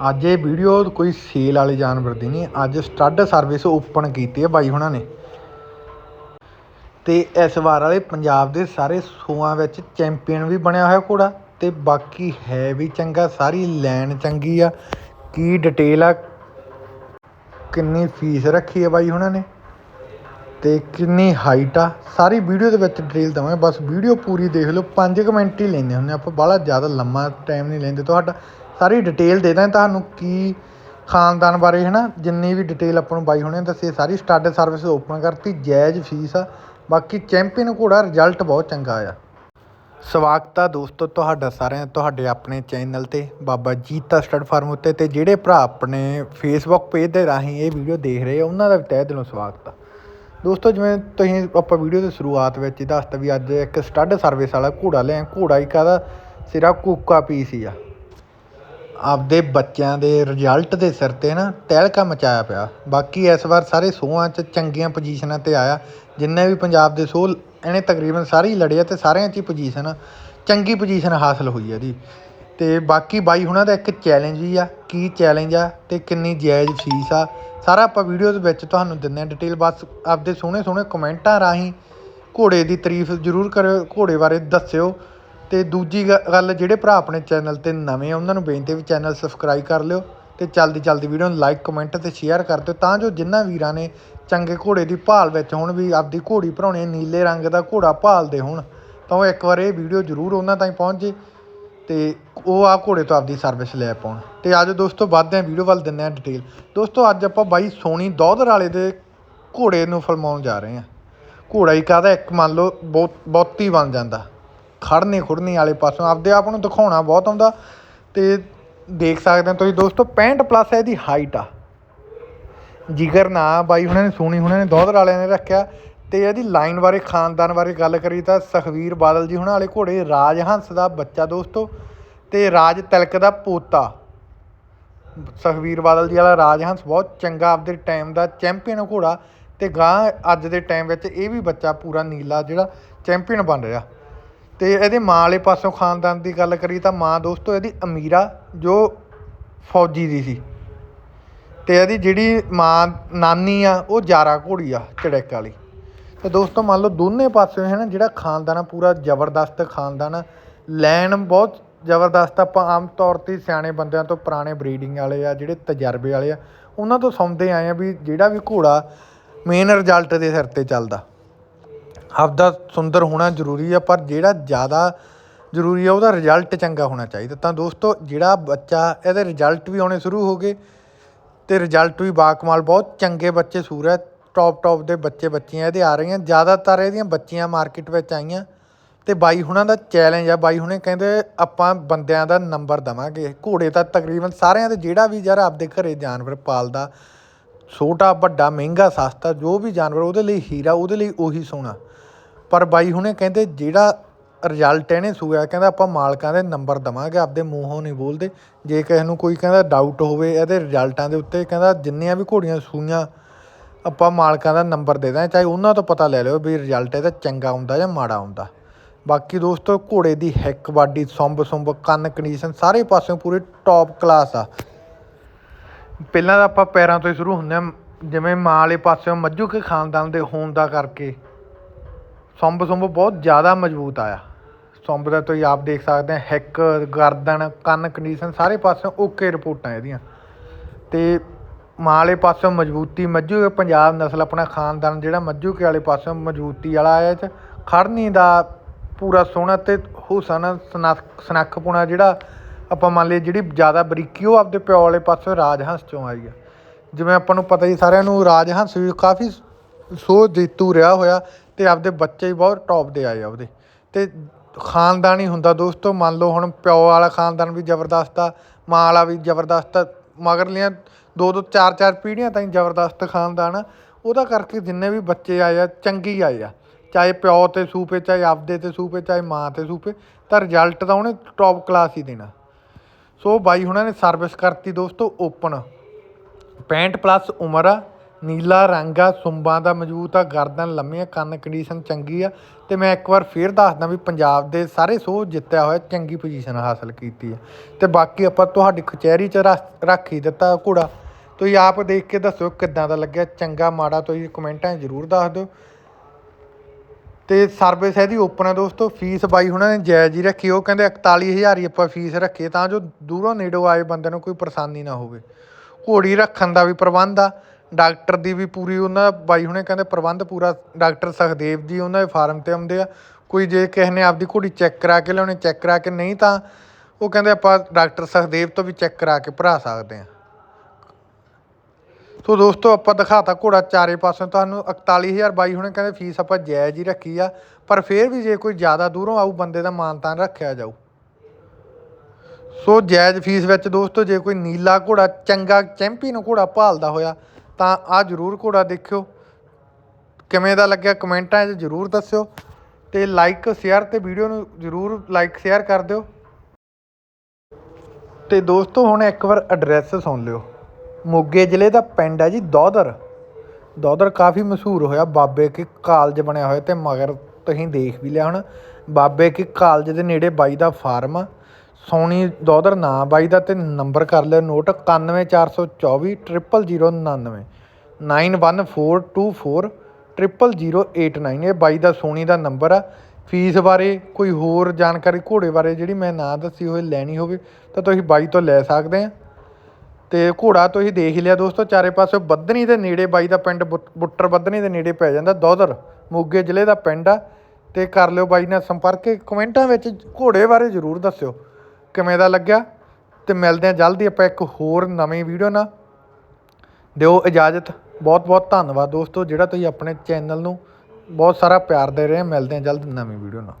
ਅੱਜ ਇਹ ਵੀਡੀਓ ਕੋਈ ਸੇਲ ਵਾਲੇ ਜਾਨਵਰ ਦੀ ਨਹੀਂ, ਅੱਜ ਸਟੱਡ ਸਰਵਿਸ ਓਪਨ ਕੀਤੀ ਹੈ ਬਾਈ ਹੁਣਾਂ ਨੇ। ਤੇ ਇਸ ਵਾਰ ਵਾਲੇ ਪੰਜਾਬ ਦੇ ਸਾਰੇ ਸੂਆਂ ਵਿੱਚ ਚੈਂਪੀਅਨ ਵੀ ਬਣਿਆ ਹੋਇਆ ਘੋੜਾ ਤੇ ਬਾਕੀ ਹੈ ਵੀ ਚੰਗਾ, ਸਾਰੀ ਲਾਈਨ ਚੰਗੀ ਆ। ਕੀ ਡਿਟੇਲ ਆ, ਕਿੰਨੀ ਫੀਸ ਰੱਖੀ ਹੈ ਬਾਈ ਹੁਣਾਂ ਨੇ ਤੇ ਕਿੰਨੀ ਹਾਈਟ ਆ, ਸਾਰੀ ਵੀਡੀਓ ਦੇ ਵਿੱਚ ਡਿਟੇਲ ਦਵਾਂਗੇ। ਬਸ ਵੀਡੀਓ ਪੂਰੀ ਦੇਖ ਲਓ 5 ਮਿੰਟ ਹੀ ਲੈਂਦੇ ਹੁੰਦੇ ਆਪਾਂ ਬਾਹਲਾ ਜ਼ਿਆਦਾ ਲੰਮਾ ਟਾਈਮ ਨਹੀਂ ਲੈਂਦੇ ਤੁਹਾਡਾ। ਸਾਰੀ ਡਿਟੇਲ ਦੇ ਦਾਂ, ਤੁਹਾਨੂੰ ਕੀ ਖਾਨਦਾਨ ਬਾਰੇ ਹੈ ਨਾ ਜਿੰਨੀ ਵੀ ਡਿਟੇਲ ਆਪਾਂ ਨੂੰ ਬਾਈ ਹੁਣੇ ਦੱਸੀ ਸਾਰੀ। ਸਟੱਡ ਸਰਵਿਸ ਓਪਨ ਕਰਤੀ, ਜਾਇਜ਼ ਫੀਸ ਆ। ਬਾਕੀ ਚੈਂਪੀਅਨ ਘੋੜਾ ਰਿਜ਼ਲਟ ਬਹੁਤ ਚੰਗਾ ਆ। ਸਵਾਗਤ ਆ ਦੋਸਤੋ ਤੁਹਾਡਾ ਸਾਰਿਆਂ, ਤੁਹਾਡੇ ਆਪਣੇ ਚੈਨਲ ਤੇ, ਬਾਬਾ ਜੀਤਾ ਸਟੱਡ ਫਾਰਮ ਉੱਤੇ। ਤੇ ਜਿਹੜੇ ਭਰਾ ਆਪਣੇ ਫੇਸਬੁੱਕ ਪੇਜ ਦੇ ਰਾਹੀਂ ਇਹ ਵੀਡੀਓ ਦੇਖ ਰਹੇ ਆ, ਉਹਨਾਂ ਦਾ ਵੀ ਤਹਿ ਦਿਲੋਂ ਸਵਾਗਤ ਆ। ਦੋਸਤੋ, ਜਿਵੇਂ ਤੁਸੀਂ ਆਪਾਂ ਵੀਡੀਓ ਦੀ ਸ਼ੁਰੂਆਤ ਵਿੱਚ ਹੀ ਦੱਸਤਾ ਵੀ ਅੱਜ ਇੱਕ ਸਟੱਡ ਸਰਵਿਸ ਵਾਲਾ ਘੋੜਾ ਲਿਆ, ਘੋੜਾ ਇੱਕ ਆਦਾ ਸਿਰਾ ਕੂਕਾ ਪੀਸ ਹੀ ਆ। ਆਪਦੇ ਬੱਚਿਆਂ ਦੇ ਰਿਜ਼ਲਟ ਦੇ ਸਿਰ ਤੇ ਨਾ ਤਹਿਲਕਾ ਮਚਾਇਆ ਪਿਆ। ਬਾਕੀ ਇਸ ਵਾਰ ਸਾਰੇ ਸੋਹਾਂ 'ਚ ਚੰਗੀਆਂ ਪੁਜੀਸ਼ਨਾਂ ਤੇ ਆਇਆ। ਜਿੰਨੇ ਵੀ ਪੰਜਾਬ ਦੇ ਸੋਹ, ਇਹਨੇ ਤਕਰੀਬਨ ਸਾਰੇ ਹੀ ਲੜੇ ਆ ਤੇ ਸਾਰਿਆਂ 'ਚ ਹੀ ਪੁਜੀਸ਼ਨ ਚੰਗੀ ਪੁਜੀਸ਼ਨ ਹਾਸਲ ਹੋਈ ਹੈ ਇਹਦੀ। ਅਤੇ ਬਾਕੀ ਬਾਈ ਹੁਣਾਂ ਦਾ ਇੱਕ ਚੈਲੰਜ ਵੀ ਆ। ਕੀ ਚੈਲੰਜ ਆ ਅਤੇ ਕਿੰਨੀ ਜਾਇਜ਼ ਫੀਸ ਆ। ਸਾਰਾ ਆਪਾਂ ਵੀਡੀਓ ਦੇ ਵਿੱਚ ਤੁਹਾਨੂੰ ਦਿੰਦੇ ਆ ਡਿਟੇਲ ਬਸ ਆਪਦੇ ਸੋਹਣੇ ਸੋਹਣੇ ਕਮੈਂਟਾਂ ਰਾਹੀਂ ਘੋੜੇ ਦੀ ਤਾਰੀਫ ਜ਼ਰੂਰ ਕਰਿਓ, ਘੋੜੇ ਬਾਰੇ ਦੱਸਿਓ। ਅਤੇ ਦੂਜੀ ਗ- ਗੱਲ ਜਿਹੜੇ ਭਰਾ ਆਪਣੇ ਚੈਨਲ ਤੇ ਨਵੇਂ ਆ, ਉਹਨਾਂ ਨੂੰ ਬੇਨਤੀ ਵੀ ਚੈਨਲ ਸਬਸਕ੍ਰਾਈਬ ਕਰ ਲਿਓ ਅਤੇ ਜਲਦੀ ਜਲਦੀ ਵੀਡੀਓ ਨੂੰ ਲਾਈਕ, ਕਮੈਂਟ ਅਤੇ ਸ਼ੇਅਰ ਕਰ ਦਿਓ ਤਾਂ ਜੋ ਜਿਨ੍ਹਾਂ ਵੀਰਾਂ ਨੇ ਚੰਗੇ ਘੋੜੇ ਦੀ ਭਾਲ ਵਿੱਚ ਹੋਣ ਵੀ ਆਪਦੀ ਘੋੜੀ ਭਰਾਉਣੀ ਨੀਲੇ ਰੰਗ ਦਾ ਘੋੜਾ ਭਾਲਦੇ ਹੋਣ, ਤਾਂ ਉਹ ਇੱਕ ਵਾਰ ਇਹ ਵੀਡੀਓ ਜ਼ਰੂਰ ਉਹਨਾਂ ਤਾਈਂ ਪਹੁੰਚ ਜੇ ਤੇ ਉਹ ਆ ਘੋੜੇ ਤੋਂ ਆਪਦੀ ਸਰਵਿਸ ਲੈ ਪਾਉਣ। ਤੇ ਅੱਜ ਦੋਸਤੋ ਵੱਧਦੇ ਆ ਵੀਡੀਓ ਵੱਲ ਦਿੰਦੇ ਆ ਡਿਟੇਲ ਦੋਸਤੋ ਅੱਜ ਆਪਾਂ ਬਾਈ ਸੋਨੀ ਦੌਧਰ ਵਾਲੇ ਦੇ ਘੋੜੇ ਨੂੰ ਫਲਮਾਉਣ ਜਾ ਰਹੇ ਆ ਘੋੜਾ ਹੀ ਕਾਹਦਾ, ਇੱਕ ਮੰਨ ਲਓ ਬਹੁਤ, ਬਹੁਤੀ ਬਣ ਜਾਂਦਾ। ਖੜਨੇ ਖੁੜਨੇ ਵਾਲੇ ਪਾਸੋਂ ਆਪਦੇ ਆਪ ਨੂੰ ਦਿਖਾਉਣਾ ਬਹੁਤ ਆਉਂਦਾ ਤੇ ਦੇਖ ਸਕਦੇ ਹੋ ਤੁਸੀਂ ਦੋਸਤੋ 65 ਪਲੱਸ ਇਹਦੀ ਹਾਈਟ ਆ। ਜਿਗਰ ਨਾ ਬਾਈ ਉਹਨਾਂ ਨੇ ਸੋਨੀ ਉਹਨਾਂ ਨੇ ਦੋਧਰ ਵਾਲਿਆਂ ਨੇ ਰੱਖਿਆ ਤੇ ਇਹਦੀ ਲਾਈਨ ਬਾਰੇ, ਖਾਨਦਾਨ ਬਾਰੇ ਗੱਲ ਕਰੀ ਤਾਂ ਸੁਖਵੀਰ ਬਾਦਲ ਜੀ ਉਹਨਾਂ ਵਾਲੇ ਘੋੜੇ ਰਾਜ ਹੰਸ ਦਾ ਬੱਚਾ ਦੋਸਤੋ ਤੇ ਰਾਜ ਤਿਲਕ ਦਾ ਪੋਤਾ। ਸੁਖਵੀਰ ਬਾਦਲ ਜੀ ਵਾਲਾ ਰਾਜ ਹੰਸ ਬਹੁਤ ਚੰਗਾ ਆਪਦੇ ਟਾਈਮ ਦਾ ਚੈਂਪੀਅਨ ਘੋੜਾ ਤੇ ਗਾਂ ਅੱਜ ਦੇ ਟਾਈਮ ਵਿੱਚ ਇਹ ਵੀ ਬੱਚਾ ਪੂਰਾ ਨੀਲਾ ਜਿਹੜਾ ਚੈਂਪੀਅਨ ਬਣ ਰਿਹਾ। ਤੇ ਇਹਦੇ ਮਾਂ ਵਾਲੇ ਪਾਸੋਂ ਖਾਨਦਾਨ ਦੀ ਗੱਲ ਕਰੀ ਤਾਂ ਮਾਂ ਦੋਸਤੋ ਇਹਦੀ ਅਮੀਰਾ, ਜੋ ਫੌਜੀ ਦੀ ਸੀ। ਤੇ ਇਹਦੀ ਜਿਹੜੀ ਮਾਂ, ਨਾਨੀ ਆ, ਉਹ ਜਾਰਾ ਘੋੜੀ ਆ, ਚੜੈਕ ਵਾਲੀ। ਤੇ ਦੋਸਤੋ ਮੰਨ ਲਓ ਦੋਨੇ ਪਾਸਿਓਂ ਹੈ ਨਾ, ਜਿਹੜਾ ਖਾਨਦਾਨ ਆ, ਪੂਰਾ ਜ਼ਬਰਦਸਤ ਖਾਨਦਾਨ ਆ। ਲੈਣ ਬਹੁਤ ਜ਼ਬਰਦਸਤ, ਆਪਾਂ ਆਮ ਤੌਰ ਤੇ ਸਿਆਣੇ ਬੰਦਿਆਂ ਤੋਂ ਪੁਰਾਣੇ ਬਰੀਡਿੰਗ ਵਾਲੇ ਆ, ਜਿਹੜੇ ਤਜਰਬੇ ਵਾਲੇ ਆ, ਉਹਨਾਂ ਤੋਂ ਸੁਣਦੇ ਆਏ ਆ ਵੀ ਜਿਹੜਾ ਵੀ ਘੋੜਾ ਮੇਨ ਰਿਜ਼ਲਟ ਦੇ ਸਿਰ ਤੇ ਚੱਲਦਾ। ਆਪਦਾ ਸੁੰਦਰ ਹੋਣਾ ਜ਼ਰੂਰੀ ਆ, ਪਰ ਜਿਹੜਾ ਜ਼ਿਆਦਾ ਜ਼ਰੂਰੀ ਆ, ਉਹਦਾ ਰਿਜ਼ਲਟ ਚੰਗਾ ਹੋਣਾ ਚਾਹੀਦਾ। ਤਾਂ ਦੋਸਤੋ, ਜਿਹੜਾ ਬੱਚਾ, ਇਹਦੇ ਰਿਜ਼ਲਟ ਵੀ ਆਉਣੇ ਸ਼ੁਰੂ ਹੋ ਗਏ ਅਤੇ ਰਿਜ਼ਲਟ ਵੀ ਬਾਕਮਾਲ ਬਹੁਤ ਚੰਗੇ ਬੱਚੇ ਸੂਰ ਹੈ ਟੌਪ ਟੌਪ ਦੇ ਬੱਚੇ ਬੱਚੀਆਂ ਇਹਦੇ ਆ ਰਹੀਆਂ। ਜ਼ਿਆਦਾਤਰ ਇਹਦੀਆਂ ਬੱਚੀਆਂ ਮਾਰਕੀਟ ਵਿੱਚ ਆਈਆਂ ਤੇ ਬਾਈ ਹੁਣਾਂ ਦਾ ਚੈਲੰਜ ਆ। ਬਾਈ ਹੁਣੇ ਕਹਿੰਦੇ ਆਪਾਂ ਬੰਦਿਆਂ ਦਾ ਨੰਬਰ ਦਵਾਂਗੇ। ਘੋੜੇ ਤਾਂ ਤਕਰੀਬਨ ਸਾਰਿਆਂ ਦੇ, ਜਿਹੜਾ ਵੀ ਯਾਰ ਆਪਦੇ ਘਰੇ ਜਾਨਵਰ ਪਾਲਦਾ, ਛੋਟਾ, ਵੱਡਾ, ਮਹਿੰਗਾ, ਸਸਤਾ, ਜੋ ਵੀ ਜਾਨਵਰ ਉਹਦੇ ਲਈ ਹੀਰਾ, ਉਹਦੇ ਲਈ ਉਹੀ ਸੋਨਾ। ਪਰ ਬਾਈ ਹੁਣੇ ਕਹਿੰਦੇ ਜਿਹੜਾ ਰਿਜ਼ਲਟ ਇਹਨੇ ਸੂਆ ਕਹਿੰਦਾ ਆਪਾਂ ਮਾਲਕਾਂ ਦੇ ਨੰਬਰ ਦਵਾਂਗੇ, ਆਪਦੇ ਮੂੰਹੋਂ ਨਹੀਂ ਬੋਲਦੇ। ਜੇ ਕਿਸੇ ਨੂੰ ਕੋਈ ਕਹਿੰਦਾ ਡਾਊਟ ਹੋਵੇ, ਇਹਦੇ ਰਿਜ਼ਲਟਾਂ ਦੇ ਉੱਤੇ ਕਹਿੰਦਾ ਜਿੰਨੀਆਂ ਵੀ ਘੋੜੀਆਂ ਸੂਈਆਂ, ਆਪਾਂ ਮਾਲਕਾਂ ਦਾ ਨੰਬਰ ਦੇ ਦਾਂ ਚਾਹੇ ਉਹਨਾਂ ਤੋਂ ਪਤਾ ਲੈ ਲਿਓ ਵੀ ਰਿਜ਼ਲਟ ਇਹਦਾ ਚੰਗਾ ਆਉਂਦਾ ਜਾਂ ਮਾੜਾ ਆਉਂਦਾ ਬਾਕੀ ਦੋਸਤੋ, ਘੋੜੇ ਦੀ ਹਿੱਕ ਬਾਡੀ ਸੁੰਬ ਸੁੰਬ, ਕੰਨ ਕੰਡੀਸ਼ਨ ਸਾਰੇ ਪਾਸਿਓਂ ਪੂਰੇ ਟੌਪ ਕਲਾਸ ਆ। ਪਹਿਲਾਂ ਤਾਂ ਆਪਾਂ ਪੈਰਾਂ ਤੋਂ ਹੀ ਸ਼ੁਰੂ ਹੁੰਦੇ ਆ ਜਿਵੇਂ ਮਾਂ ਵਾਲੇ ਪਾਸਿਓਂ ਮੱਝੂ ਕੇ ਖਾਨਦਾਨ ਦੇ ਹੋਣ ਦਾ ਕਰਕੇ। ਸੌਂਬ ਸੁੰਬ ਬਹੁਤ ਜ਼ਿਆਦਾ ਮਜ਼ਬੂਤ ਆਇਆ। ਸੌਂਬ ਦਾ ਤੁਸੀਂ ਆਪ ਦੇਖ ਸਕਦੇ ਆ ਹਿੱਕ ਗਰਦਨ, ਕੰਨ ਕੰਡੀਸ਼ਨ ਸਾਰੇ ਪਾਸਿਓਂ ਓਕੇ ਰਿਪੋਰਟਾਂ ਇਹਦੀਆਂ। ਅਤੇ ਮਾਂ ਵਾਲੇ ਪਾਸਿਓਂ ਮਜ਼ਬੂਤੀ, ਮੱਝੂ ਪੰਜਾਬ ਨਸਲ ਆਪਣਾ ਖਾਨਦਾਨ ਜਿਹੜਾ ਮੱਝੂ ਕੇ ਵਾਲੇ ਪਾਸਿਓਂ ਮਜ਼ਬੂਤੀ ਵਾਲਾ ਆਇਆ ਇਹ 'ਚ। ਖੜਨੀ ਦਾ ਪੂਰਾ ਸੋਹਣਾ ਤੇ ਹੁਸਨ, ਸਨਖ, ਸਨੱਖਪੁਣਾ ਜਿਹੜਾ ਆਪਾਂ ਮੰਨ ਲਈਏ ਜਿਹੜੀ ਜ਼ਿਆਦਾ ਬਰੀਕੀ ਉਹ ਆਪਦੇ ਪਿਓ ਵਾਲੇ ਪਾਸਿਓਂ ਰਾਜ ਹੰਸ ਚੋਂ ਆਈ ਆ। ਜਿਵੇਂ ਆਪਾਂ ਨੂੰ ਪਤਾ ਹੀ ਸਾਰਿਆਂ ਨੂੰ ਰਾਜ ਹੰਸ ਵੀ ਕਾਫੀ ਸੋ ਜੇਤੂ ਰਿਹਾ ਹੋਇਆ। ਤੇ ਆਪਦੇ ਬੱਚੇ ਵੀ ਬਹੁਤ ਟੌਪ ਦੇ ਆਏ ਆ ਉਹਦੇ। ਤੇ ਖਾਨਦਾਨ ਹੀ ਹੁੰਦਾ ਦੋਸਤੋ, ਮੰਨ ਲਓ ਹੁਣ ਪਿਓ ਵਾਲਾ ਖਾਨਦਾਨ ਵੀ ਜ਼ਬਰਦਸਤ ਆ, ਮਾਂ ਵਾਲਾ ਵੀ ਜ਼ਬਰਦਸਤ ਆ ਮਗਰਲੀਆਂ ਦੋ ਦੋ, ਚਾਰ ਚਾਰ ਪੀੜ੍ਹੀਆਂ ਤਾਈਂ ਜ਼ਬਰਦਸਤ ਖਾਨਦਾਨ ਆ। ਉਹਦਾ ਕਰਕੇ ਜਿੰਨੇ ਵੀ ਬੱਚੇ ਆਏ ਆ, ਚੰਗੀ ਆਏ ਆ। ਚਾਹੇ ਪਿਓ ਤੇ ਸੂਪੇ ਚਾਹੇ ਆਪਦੇ ਤੇ ਸੂਪੇ ਚਾਹੇ ਮਾਂ ਤੇ ਸੂਪੇ ਤਾਂ ਰਿਜ਼ਲਟ ਤਾਂ ਉਹਨੇ ਟੌਪ ਕਲਾਸ ਹੀ ਦੇਣਾ। ਸੋ ਬਾਈ ਹੁਣਾਂ ਨੇ ਸਰਵਿਸ ਕਰਤੀ ਦੋਸਤੋ ਓਪਨ 65 ਪਲੱਸ ਉਮਰ ਆ ਨੀਲਾ ਰੰਗ ਆ, ਸੁੰਬਾਂ ਦਾ ਮਜ਼ਬੂਤ ਆ, ਗਰਦਨ ਲੰਮੀ ਆ, ਕੰਨ ਕੰਡੀਸ਼ਨ ਚੰਗੀ ਆ। ਤੇ ਮੈਂ ਇੱਕ ਵਾਰ ਫੇਰ ਦੱਸਦਾ ਵੀ ਪੰਜਾਬ ਦੇ ਸਾਰੇ ਸੋ ਜਿੱਤਿਆ ਹੋਇਆ, ਚੰਗੀ ਪੋਜੀਸ਼ਨ ਹਾਸਲ ਕੀਤੀ ਆ। ਤੇ ਬਾਕੀ ਆਪਾਂ ਤੁਹਾਡੀ ਕਚਹਿਰੀ 'ਚ ਰੱਖ- ਰੱਖ ਹੀ ਦਿੱਤਾ ਘੋੜਾ। ਤੁਸੀਂ ਆਪ ਦੇਖ ਕੇ ਦੱਸੋ ਕਿੱਦਾਂ ਦਾ ਲੱਗਿਆ, ਚੰਗਾ, ਮਾੜਾ ਤੁਸੀਂ ਕਮੈਂਟਾਂ 'ਚ ਜ਼ਰੂਰ ਦੱਸ ਦਿਓ। ਤੇ ਸਰਵਿਸ ਇਹਦੀ ਓਪਨ ਆ ਦੋਸਤੋ, ਫੀਸ ਬਾਈ ਹੁਣਾਂ ਨੇ ਜਾਇਜ਼ ਹੀ ਰੱਖੀ, ਉਹ ਕਹਿੰਦੇ 41000 ਹੀ ਆਪਾਂ ਫੀਸ ਰੱਖੀ ਤਾਂ ਜੋ ਦੂਰੋਂ ਨੇੜੋਂ ਆਏ ਬੰਦੇ ਨੂੰ ਕੋਈ ਪਰੇਸ਼ਾਨੀ ਨਾ ਹੋਵੇ। ਘੋੜੀ ਰੱਖਣ ਦਾ ਵੀ ਪ੍ਰਬੰਧ ਆ ਡਾਕਟਰ ਦੀ ਵੀ ਪੂਰੀ ਉਹਨਾਂ ਬਾਈ ਹੁਣੇ ਕਹਿੰਦੇ ਪ੍ਰਬੰਧ ਪੂਰਾ, ਡਾਕਟਰ ਸਖਦੇਵ ਜੀ ਉਹਨਾਂ ਦੇ ਫਾਰਮ ਤੇ ਆਉਂਦੇ ਆ। ਕੋਈ ਜੇ ਕਿਸੇ ਨੇ ਆਪਦੀ ਘੋੜੀ ਚੈੱਕ ਕਰਾ ਕੇ ਲਿਆਉਣੀ, ਚੈੱਕ ਕਰਾ ਕੇ ਨਹੀਂ ਤਾਂ ਉਹ ਕਹਿੰਦੇ ਆਪਾਂ ਡਾਕਟਰ ਸਖਦੇਵ ਤੋਂ ਵੀ ਚੈੱਕ ਕਰਾ ਕੇ ਭਰਾ ਸਕਦੇ ਆ। ਸੋ ਦੋਸਤੋ, ਆਪਾਂ ਦਿਖਾਤਾ ਘੋੜਾ ਚਾਰੇ ਪਾਸਿਓਂ, ਤੁਹਾਨੂੰ 41000 ਬਾਈ ਹੁਣੇ ਕਹਿੰਦੇ ਫੀਸ ਆਪਾਂ ਜਾਇਜ਼ ਹੀ ਰੱਖੀ ਆ, ਪਰ ਫੇਰ ਵੀ ਜੇ ਕੋਈ ਜ਼ਿਆਦਾ ਦੂਰੋਂ ਆਊ, ਬੰਦੇ ਦਾ ਮਾਨਤਾਨ ਰੱਖਿਆ ਜਾਊ। ਸੋ ਜਾਇਜ਼ ਫੀਸ ਵਿੱਚ ਦੋਸਤੋ, ਜੇ ਕੋਈ ਨੀਲਾ ਘੋੜਾ, ਚੰਗਾ ਚੈਂਪੀਅਨ ਘੋੜਾ ਭਾਲਦਾ ਹੋਇਆ ਤਾਂ ਆ ਜਰੂਰ ਘੋੜਾ ਦੇਖਿਓ। ਕਿਵੇਂ ਦਾ ਲੱਗਿਆ ਕਮੈਂਟਾਂ 'ਚ ਜਰੂਰ ਦੱਸਿਓ ਤੇ ਲਾਈਕ ਸ਼ੇਅਰ ਤੇ ਵੀਡੀਓ ਨੂੰ ਜਰੂਰ ਲਾਈਕ ਸ਼ੇਅਰ ਕਰ ਦਿਓ। ਤੇ ਦੋਸਤੋ ਹੁਣ ਇੱਕ ਵਾਰ ਐਡਰੈਸ ਸੁਣ ਲਿਓ। ਮੋਗੇ ਜ਼ਿਲ੍ਹੇ ਦਾ ਪਿੰਡ ਹੈ ਜੀ ਦੌਦਰ। ਦੌਦਰ ਕਾਫੀ ਮਸ਼ਹੂਰ ਹੋਇਆ। ਬਾਬੇ ਕੀ ਕਾਲਜ ਬਣਿਆ ਹੋਇਆ ਤੇ ਮਗਰ ਤੁਸੀਂ ਦੇਖ ਵੀ ਲਿਆ ਹੁਣ। ਬਾਬੇ ਕੀ ਕਾਲਜ ਦੇ ਨੇੜੇ ਬਾਈ ਦਾ ਫਾਰਮ ਆ। ਸੋਣੀ ਦੌਦਰ ਨਾਂ ਬਾਈ ਦਾ ਤੇ ਨੰਬਰ ਕਰ ਲਿਓ note nine one four two four triple zero eight nine ਇਹ ਬਾਈ ਦਾ ਸੋਨੀ ਦਾ ਨੰਬਰ ਆ ਫੀਸ ਬਾਰੇ ਕੋਈ ਹੋਰ ਜਾਣਕਾਰੀ ਘੋੜੇ ਬਾਰੇ ਜਿਹੜੀ ਮੈਂ ਨਾ ਦੱਸੀ ਹੋਵੇ ਲੈਣੀ ਹੋਵੇ ਤਾਂ ਤੁਸੀਂ ਬਾਈ ਤੋਂ ਲੈ ਸਕਦੇ ਆ ਤੇ ਘੋੜਾ ਤੁਸੀਂ ਦੇਖ ਲਿਆ ਦੋਸਤੋ ਚਾਰੇ ਪਾਸੇ ਬੱਧਨੀ ਦੇ ਨੇੜੇ ਬਾਈ ਦਾ ਪਿੰਡ ਬੁੱਟ- ਬੁੱਟਰ ਬੱਧਨੀ ਦੇ ਨੇੜੇ ਪੈ ਜਾਂਦਾ ਦੌਦਰ ਮੋਗੇ ਜ਼ਿਲ੍ਹੇ ਦਾ ਪਿੰਡ ਆ ਤੇ ਕਰ ਲਿਓ ਬਾਈ ਨਾਲ ਸੰਪਰਕ ਕਮੈਂਟਾਂ ਵਿੱਚ ਘੋੜੇ ਬਾਰੇ ਜ਼ਰੂਰ ਦੱਸਿਓ ਕਿਵੇਂ ਦਾ ਲੱਗਿਆ ਤੇ ਮਿਲਦੇ ਆ ਜਲਦੀ ਆਪਾਂ ਇੱਕ ਹੋਰ ਨਵੀਂ ਵੀਡੀਓ ਨਾਲ ਦਿਓ ਇਜਾਜ਼ਤ। ਬਹੁਤ ਬਹੁਤ ਧੰਨਵਾਦ ਦੋਸਤੋ, ਜਿਹੜਾ ਤੁਸੀਂ ਆਪਣੇ ਚੈਨਲ ਨੂੰ ਬਹੁਤ ਸਾਰਾ ਪਿਆਰ ਦੇ ਰਹੇ ਮਿਲਦੇ ਹਾਂ ਜਲਦ ਨਵੀਂ ਵੀਡੀਓ ਨਾਲ।